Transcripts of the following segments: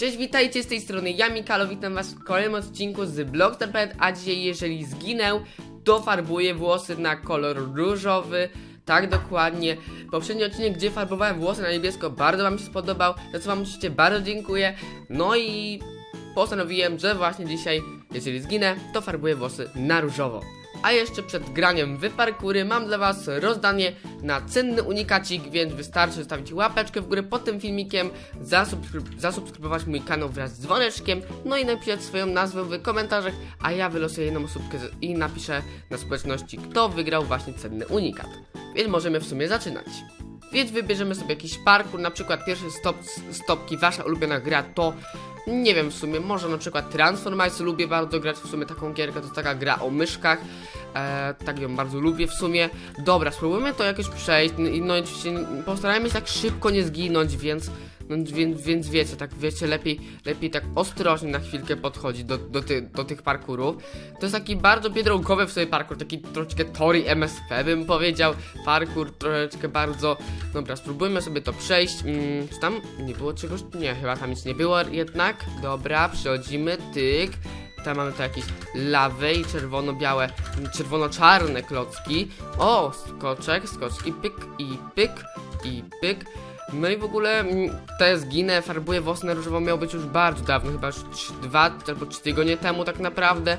Cześć, witajcie z tej strony ja Mikalo, witam was w kolejnym odcinku z Blogstar.pl, a dzisiaj jeżeli zginę, to farbuję włosy na kolor różowy, tak dokładnie. Poprzedni odcinek, gdzie farbowałem włosy na niebiesko, bardzo wam się spodobał, za co wam oczywiście bardzo dziękuję. No i postanowiłem, że właśnie dzisiaj, jeżeli zginę, to farbuję włosy na różowo. A jeszcze przed graniem w parkury mam dla was rozdanie na cenny unikacik, więc wystarczy zostawić łapeczkę w górę pod tym filmikiem, zasubskryb- zasubskrybować mój kanał wraz z dzwoneczkiem, no i napisać swoją nazwę w komentarzach, a ja wylosuję jedną osobkę i napiszę na społeczności, kto wygrał właśnie cenny unikat. Więc możemy w sumie zaczynać. Więc wybierzemy sobie jakiś parkour, na przykład pierwsze stop, stopki, wasza ulubiona gra to nie wiem w sumie, może na przykład Transformice lubię bardzo grać w sumie taką gierkę, to taka gra o myszkach, e, tak ją bardzo lubię w sumie. Dobra, spróbujmy to jakoś przejść, no i no, oczywiście postarajmy się tak szybko nie zginąć, więc, więc, więc wiecie, tak wiecie, lepiej, lepiej tak ostrożnie na chwilkę podchodzić do, do, ty, do tych parkurów. To jest taki bardzo biedronkowy w sobie parkour, taki troszeczkę Tori MSP bym powiedział, parkour troszeczkę bardzo, dobra, spróbujmy sobie to przejść, mm, czy tam nie było czegoś, nie, chyba tam nic nie było jednak, dobra, przechodzimy, tyk, tam mamy tu jakieś lawy i czerwono-białe, czerwono-czarne klocki. O, skoczek, skoczki, pyk i pyk i pyk. No i w ogóle mm, te zginę, farbuję włosy na różowo miało być już bardzo dawno, chyba już 2 albo 3 tygodnie temu tak naprawdę,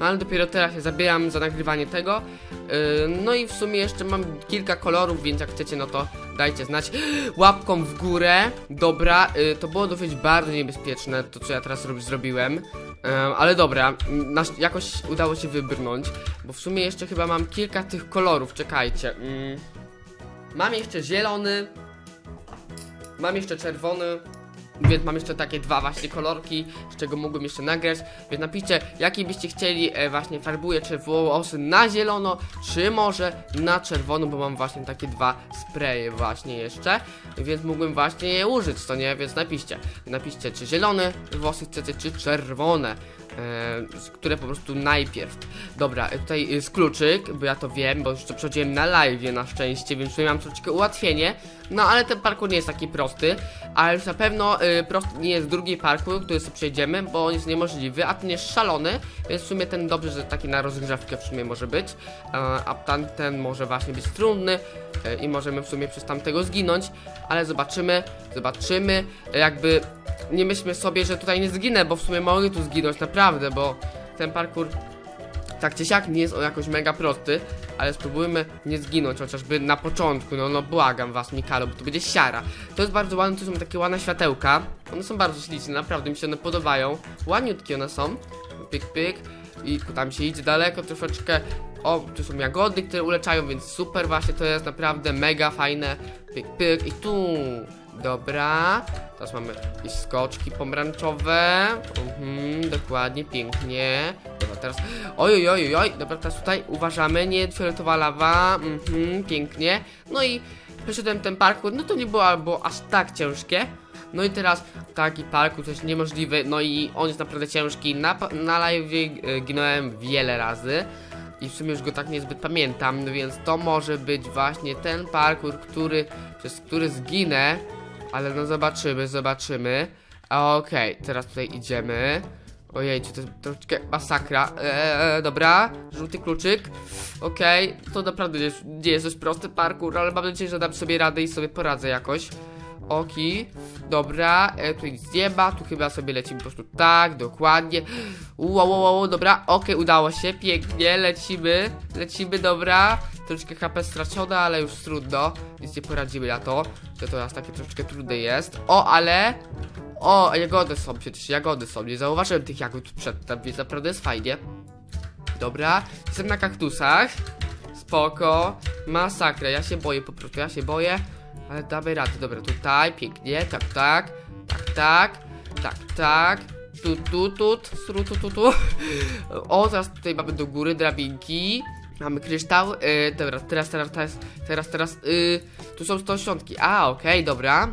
ale dopiero teraz się zabieram za nagrywanie tego. Yy, no i w sumie jeszcze mam kilka kolorów, więc jak chcecie no to dajcie znać łapką w górę. Dobra, yy, to było dosyć bardzo niebezpieczne to co ja teraz rob- zrobiłem. Em, ale dobra, m, nasz, jakoś udało się wybrnąć, bo w sumie jeszcze chyba mam kilka tych kolorów, czekajcie. Mm. Mam jeszcze zielony, mam jeszcze czerwony, więc mam jeszcze takie dwa właśnie kolorki, z czego mógłbym jeszcze nagrać, więc napiszcie, jaki byście chcieli e, właśnie farbuję, czy włosy na zielono, czy może na czerwono, bo mam właśnie takie dwa spraye właśnie jeszcze, więc mógłbym właśnie je użyć, co nie, więc napiszcie, napiszcie, czy zielone włosy chcecie, czy czerwone, e, które po prostu najpierw. Dobra, e, tutaj jest kluczyk, bo ja to wiem, bo już to przechodziłem na live na szczęście, więc tutaj mam troszeczkę ułatwienie. No ale ten parkour nie jest taki prosty, ale już na pewno y, prosty nie jest drugi parkour, który sobie przejdziemy, bo on jest niemożliwy, a ten jest szalony, więc w sumie ten dobrze, że taki na rozgrzewkę w sumie może być, a tamten może właśnie być trudny e, i możemy w sumie przez tamtego zginąć, ale zobaczymy, zobaczymy, jakby nie myślmy sobie, że tutaj nie zginę, bo w sumie mogę tu zginąć, naprawdę, bo ten parkour tak czy siak nie jest on jakoś mega prosty, ale spróbujmy nie zginąć chociażby na początku, no no błagam was Mikalo, bo to będzie siara. To jest bardzo ładne, to są takie ładne światełka, one są bardzo śliczne, naprawdę mi się one podobają, ładniutkie one są, pyk pyk. I tam się idzie daleko troszeczkę, o, tu są jagody, które uleczają, więc super właśnie, to jest naprawdę mega fajne, pyk pyk. I tu, dobra, teraz mamy jakieś skoczki pomarańczowe, mhm, dokładnie, pięknie, dobra, teraz Oj, oj, oj, dobra, teraz tutaj uważamy, nie fioletowa lawa, mhm, pięknie. No i przeszedłem ten parkour, no to nie było albo aż tak ciężkie. No i teraz taki parkour jest niemożliwy, no i on jest naprawdę ciężki. Na, na live e, ginąłem wiele razy i w sumie już go tak niezbyt pamiętam, no więc to może być właśnie ten parkour, który, przez który zginę. Ale no zobaczymy, zobaczymy. Okej, teraz tutaj idziemy. Ojej, to jest troszeczkę masakra. Eee, dobra, żółty kluczyk. Okej, to naprawdę nie, jest- nie jest dość prosty parkour, ale mam nadzieję, że dam sobie radę i sobie poradzę jakoś. Oki, dobra, e, tu nic nie ma, tu chyba sobie lecimy po prostu tak, dokładnie. Wow, wow, wow, dobra, okej, udało się, pięknie, lecimy, lecimy, dobra. Troszeczkę HP stracone, ale już trudno, nic nie poradzimy na to, że to aż takie troszeczkę trudne jest. O, ale o, jagody są, przecież jagody są. Nie zauważyłem tych jagód przedtem, więc naprawdę jest fajnie. Dobra, jestem na kaktusach. Spoko. Masakra, ja się boję po prostu, ja się boję. Ale damy radę, dobra, tutaj, pięknie, tak, tak, tak, tak, tak, tak. Tu, tu, tu, tu, tu, tu, tu. O, teraz tutaj mamy do góry drabinki. Mamy kryształ. Yy, dobra, teraz, teraz, teraz, teraz, teraz. Yy, tu są 180. A, okej, dobra.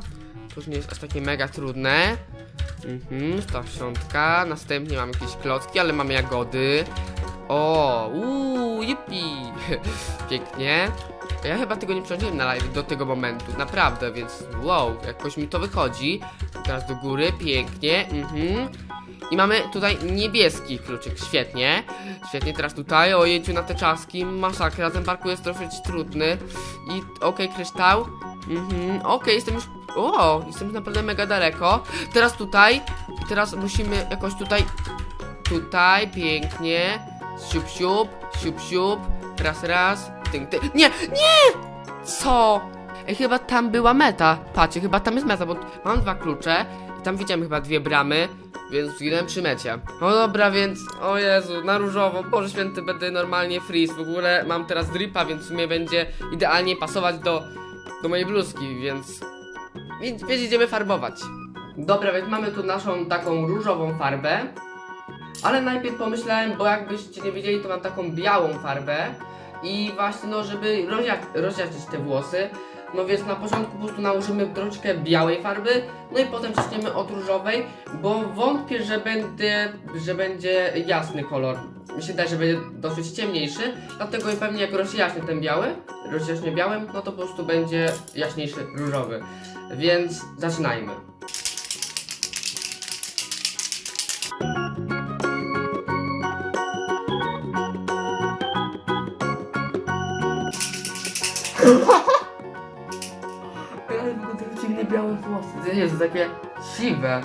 To nie jest aż takie mega trudne. Mhm, 180. Następnie mamy jakieś klocki, ale mamy jagody. O, uuu, yippee. Pięknie. Ja chyba tego nie przechodziłem na live do tego momentu, naprawdę, więc wow, jakoś mi to wychodzi. Teraz do góry, pięknie, mhm. I mamy tutaj niebieski kluczyk, świetnie. Świetnie, teraz tutaj, o jęciu na te czaski, masakra, ten parkour jest trochę trudny. I okej, kryształ. Mhm, okej, jestem już, o, jestem już naprawdę mega daleko. Teraz tutaj, teraz musimy jakoś tutaj, tutaj, pięknie. Siup, siup, siup, siup, raz, raz, tynk, tynk. Nie, nie! Co? Ej, chyba tam była meta. Patrzcie, chyba tam jest meta, bo mam dwa klucze tam widziałem chyba dwie bramy, więc zginąłem przy mecie. No dobra, więc, o Jezu, na różowo, Boże Święty, będę normalnie freeze. W ogóle mam teraz dripa, więc w sumie będzie idealnie pasować do, do mojej bluzki, więc, więc, więc idziemy farbować. Dobra, więc mamy tu naszą taką różową farbę. Ale najpierw pomyślałem, bo jakbyście nie wiedzieli, to mam taką białą farbę i właśnie no, żeby rozja- rozjaśnić te włosy, no więc na początku po prostu nałożymy troszeczkę białej farby, no i potem zaczniemy od różowej, bo wątpię, że będzie, że będzie jasny kolor. Mi się wydaje, że będzie dosyć ciemniejszy, dlatego pewnie jak rozjaśnię ten biały, rozjaśnię białym, no to po prostu będzie jaśniejszy różowy. Więc zaczynajmy. białe włosy. Jezu, takie siwe.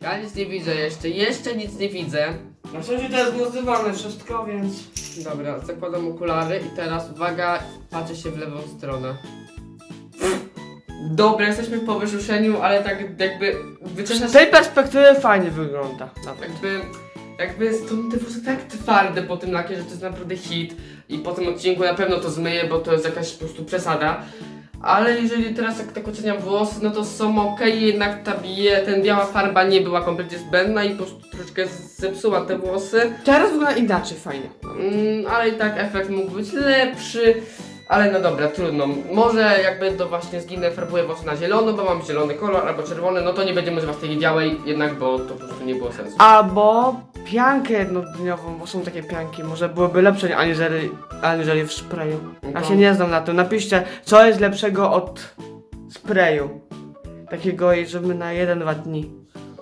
Ja nic nie widzę jeszcze, jeszcze nic nie widzę. Na szczęście to jest głosowane wszystko, więc... Dobra, zakładam okulary i teraz uwaga, patrzę się w lewą stronę. Dobra, jesteśmy po wyszuszeniu, ale tak jakby wyczeszasz Z tej perspektywy fajnie wygląda. Nawet. jakby, jakby są te włosy tak twarde po tym lakie, że to jest naprawdę hit i po tym odcinku na pewno to zmyję, bo to jest jakaś po prostu przesada. Ale jeżeli teraz jak tak oceniam włosy, no to są ok, jednak ta bie, ten biała farba nie była kompletnie zbędna i po prostu troszeczkę zepsuła te włosy. Teraz wygląda inaczej, fajnie. Mm, ale i tak efekt mógł być lepszy. Ale no dobra, trudno. Może jak będę właśnie zginę, farbuję włosy na zielono, bo mam zielony kolor albo czerwony, no to nie będziemy używać tej białej, jednak bo to po prostu nie było sensu. Albo piankę jednodniową, bo są takie pianki, może byłyby lepsze aniżeli, aniżeli w sprayu. Ja No. się nie znam na tym. Napiszcie, co jest lepszego od sprayu. Takiego, żeby na 1-2 dni,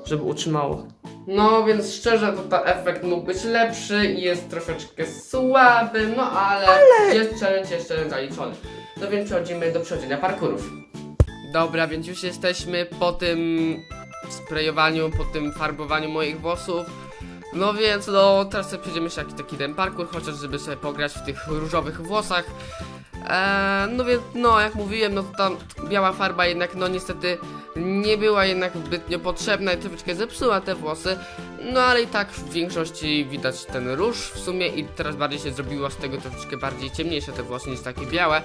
żeby utrzymało. No więc szczerze to efekt mógł być lepszy i jest troszeczkę słaby, no ale, jest challenge, jest challenge zaliczony. No więc przechodzimy do przechodzenia parkurów. Dobra, więc już jesteśmy po tym sprayowaniu, po tym farbowaniu moich włosów. No więc no teraz sobie przejdziemy jeszcze jakiś taki ten parkour, chociaż żeby sobie pograć w tych różowych włosach. Eee, no więc no jak mówiłem, no to tam biała farba jednak no niestety nie była jednak zbytnio potrzebna i troszeczkę zepsuła te włosy. No ale i tak w większości widać ten róż w sumie i teraz bardziej się zrobiło z tego troszeczkę bardziej ciemniejsze te włosy niż takie białe.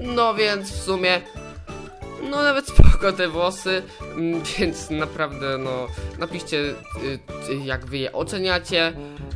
No więc w sumie no nawet spoko te włosy, mm, więc naprawdę no napiszcie y, y, jak wy je oceniacie.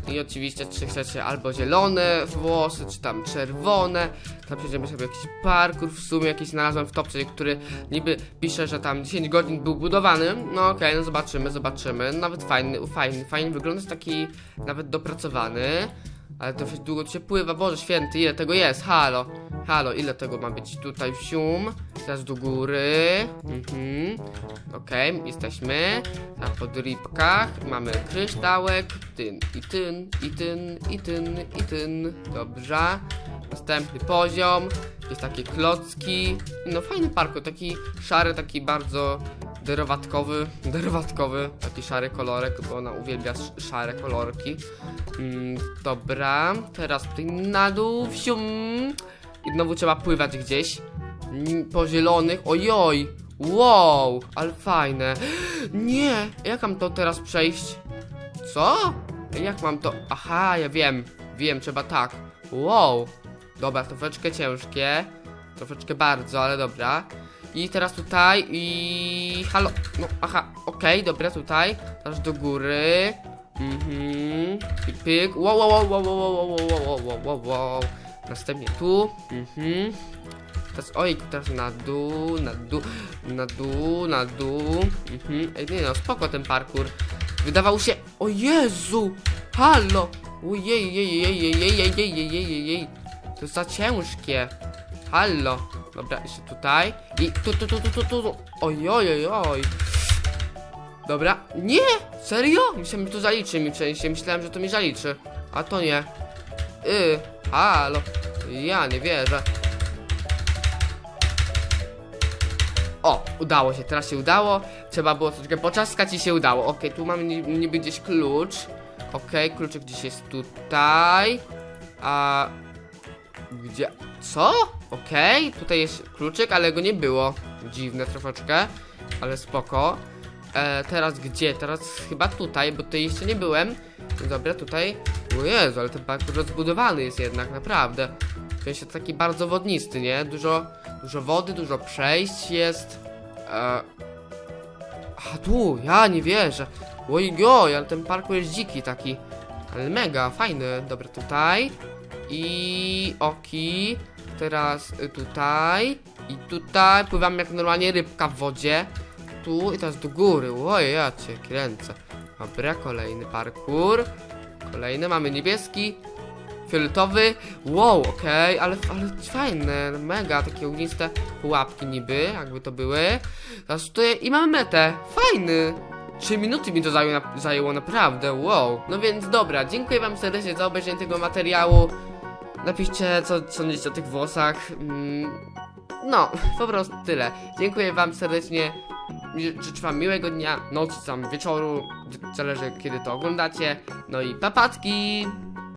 I oczywiście czy chcecie albo zielone włosy, czy tam czerwone, tam przejdziemy sobie jakiś parkour w sumie jakiś znalazłem w topce, który niby pisze, że tam 10 godzin był budowany, no okej, no zobaczymy, zobaczymy, nawet fajny, fajny, fajnie wygląda, jest taki nawet dopracowany. Ale to dość długo tu się pływa, Boże święty, ile tego jest? Halo, halo, ile tego ma być? Tutaj? Sium, teraz do góry, mhm, okej, jesteśmy, na podrybkach, mamy kryształek, tyn, i tyn, i tyn, i tyn, i tyn, dobrze, następny poziom, jest takie klocki, no fajny parkour, taki szary, taki bardzo derowatkowy, derowatkowy, taki szary kolorek, bo ona uwielbia sz- szare kolorki. Mm, dobra, teraz tutaj na dół, wsium. I znowu trzeba pływać gdzieś. Mm, Po zielonych, ojoj. Wow, ale fajne. Nie, jak mam to teraz przejść? Co? Jak mam to? Aha, ja wiem, wiem, trzeba tak. Wow. Dobra, troszeczkę ciężkie. Troszeczkę bardzo, ale dobra. I teraz tutaj i... Halo, no aha, okej, dobra, tutaj. Teraz do góry. Mhm. Pyk, pyk. Wow, wow, wow, wow, wow, wow, wow, wow, wow, wow. Następnie tu. Mhm. Teraz, oj, teraz na dół, na dół, na dół, na dół. Mhm. Ej, nie no, spoko ten parkour. Wydawał się, o Jezu, halo. Ojej, jej, jej, jej, jej, jej, jej, jej, jej, jej. To za ciężkie. Halo. Dobra, jeszcze tutaj. I tu, tu, tu, tu, tu, tu. Oj, oj, oj, oj. Dobra. Nie! Serio? Myślałem, że to zaliczy mi sensie. Myślałem, że to mi zaliczy. A to nie. Y, halo. Ja nie wierzę. O, udało się, teraz się udało. Trzeba było troszkę poczaskać i się udało. Okej, tu mamy ni- niby gdzieś klucz. Okej, kluczyk gdzieś jest tutaj. A... Gdzie? Co? Okej, tutaj jest kluczyk, ale go nie było. Dziwne troszeczkę, ale spoko. E, teraz gdzie? Teraz chyba tutaj, bo tutaj jeszcze nie byłem. Dobra, tutaj. O Jezu, ale ten park rozbudowany jest jednak, naprawdę. W sensie taki bardzo wodnisty, nie? Dużo, dużo wody, dużo przejść jest. E... A tu, ja nie wierzę. Ojoj, ale ten parkour jest dziki taki. Ale mega, fajny. Dobra, tutaj. I oki. Teraz tutaj. I tutaj. Pływam jak normalnie rybka w wodzie. Tu i teraz do góry. Oj, ja cię kręcę. Dobra, kolejny parkour. Kolejny, mamy niebieski. Fioletowy. Wow, okej, ale, ale fajne, mega, takie ogniste pułapki niby, jakby to były. Teraz tutaj i mamy metę. Fajny. 3 minuty mi to zajęło, zajęło naprawdę, wow. No więc dobra, dziękuję wam serdecznie za obejrzenie tego materiału. Napiszcie, co sądzicie o tych włosach. Mm, no, po prostu tyle. Dziękuję wam serdecznie. Życzę wam miłego dnia, nocy, tam wieczoru. Zależy kiedy to oglądacie. No i papatki!